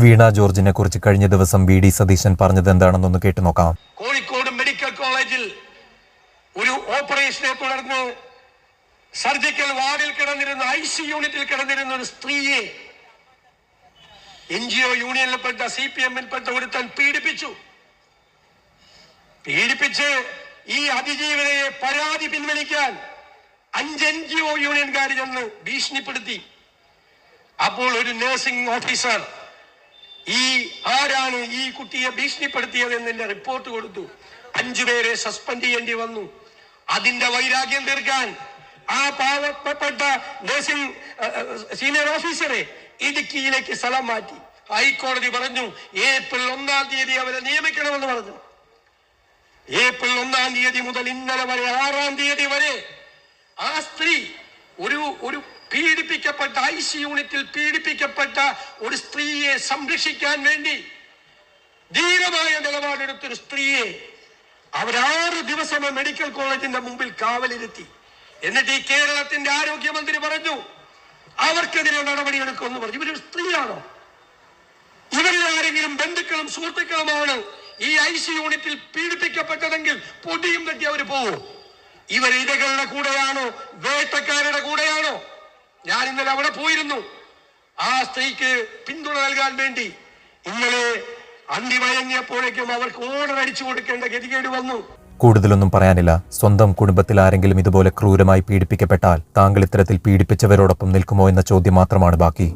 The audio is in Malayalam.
വീണ ജോർജിനെ കുറിച്ച് കഴിഞ്ഞ ദിവസം വി ഡി സതീശൻ പറഞ്ഞത് എന്താണെന്നൊന്ന് കേട്ടു നോക്കാം. കോഴിക്കോട് മെഡിക്കൽ കോളേജിൽ ഒരു ഓപ്പറേഷനെ തുടർന്ന് സർജിക്കൽ വാർഡിൽ കിടന്നിരുന്ന ഐ സി യൂണിറ്റിൽ കിടന്നിരുന്ന ഒരു സ്ത്രീയെ എൻ ജി ഒ യൂണിയനിൽപ്പെട്ട സി പി എമ്മിൽപ്പെട്ട ഒരുത്തൻ പീഡിപ്പിച്ചു. പീഡിപ്പിച്ച് ഈ അതിജീവനയെ പരാതി പിൻവലിക്കാൻ അഞ്ച് എൻ ജി ഒ യൂണിയൻകാർ ചെന്ന് ഭീഷണിപ്പെടുത്തി. അപ്പോൾ ഒരു നഴ്സിംഗ് ഓഫീസർ ഈ ആരാണ് ഈ കുട്ടിയെ ഭീഷണിപ്പെടുത്തിയത് എന്നതിന്റെ റിപ്പോർട്ട് കൊടുത്തു. അഞ്ചുപേരെ സസ്പെൻഡ് ചെയ്യേണ്ടി വന്നു. അതിന്റെ വൈരാഗ്യം തീർക്കാൻ ആ പാവപ്പെട്ട നഴ്സിംഗ് സീനിയർ ഓഫീസറെ ഇടുക്കിയിലേക്ക് സ്ഥലം മാറ്റി. ഹൈക്കോടതി പറഞ്ഞു ഏപ്രിൽ ഒന്നാം തീയതി അവരെ നിയമിക്കണമെന്ന് പറഞ്ഞു. ഏപ്രിൽ ഒന്നാം തീയതി മുതൽ ഇന്നലെ വരെ ആറാം തീയതി വരെ ആ സ്ത്രീ ഒരു ഒരു പീഡിപ്പിക്കപ്പെട്ട ഐ സി യൂണിറ്റിൽ പീഡിപ്പിക്കപ്പെട്ട ഒരു സ്ത്രീയെ സംരക്ഷിക്കാൻ വേണ്ടി ധീരമായ നിലപാടെടുത്തൊരു സ്ത്രീയെ അവരാറ് ദിവസം മെഡിക്കൽ കോളേജിന്റെ മുമ്പിൽ കാവലിരുത്തി. എന്നിട്ട് ഈ കേരളത്തിന്റെ ആരോഗ്യമന്ത്രി പറഞ്ഞു അവർക്കെതിരെ നടപടിയെടുക്കുമെന്ന് പറഞ്ഞു. ഇവരൊരു സ്ത്രീയാണോ? ഇവരിൽ ആരെങ്കിലും ബന്ധുക്കളും സുഹൃത്തുക്കളുമാണ് ഈ ഐ സി യൂണിറ്റിൽ പീഡിപ്പിക്കപ്പെട്ടതെങ്കിൽ പൊടിയും തട്ടി അവർ പോവും. ഇവർ ഇരകളുടെ കൂടെയാണോ? വേട്ടക്കാരുടെ കൂടെയാണോ? ഞാൻ ഇന്നലെ അവിടെ പോയിരുന്നു. ആ സ്ത്രീക്ക് പിന്തുണ നൽകാൻ വേണ്ടി ഇന്നലെ അന്തിമയങ്ങിയപ്പോഴേക്കും അവർക്ക് ഓർഡർ അടിച്ചു കൊടുക്കേണ്ട ഗതികേട് വന്നു. കൂടുതലൊന്നും പറയാനില്ല. സ്വന്തം കുടുംബത്തിൽ ആരെങ്കിലും ഇതുപോലെ ക്രൂരമായി പീഡിപ്പിക്കപ്പെട്ടാൽ താങ്കൾ ഇത്തരത്തിൽ പീഡിപ്പിച്ചവരോടൊപ്പം നിൽക്കുമോ എന്ന ചോദ്യം മാത്രമാണ് ബാക്കി.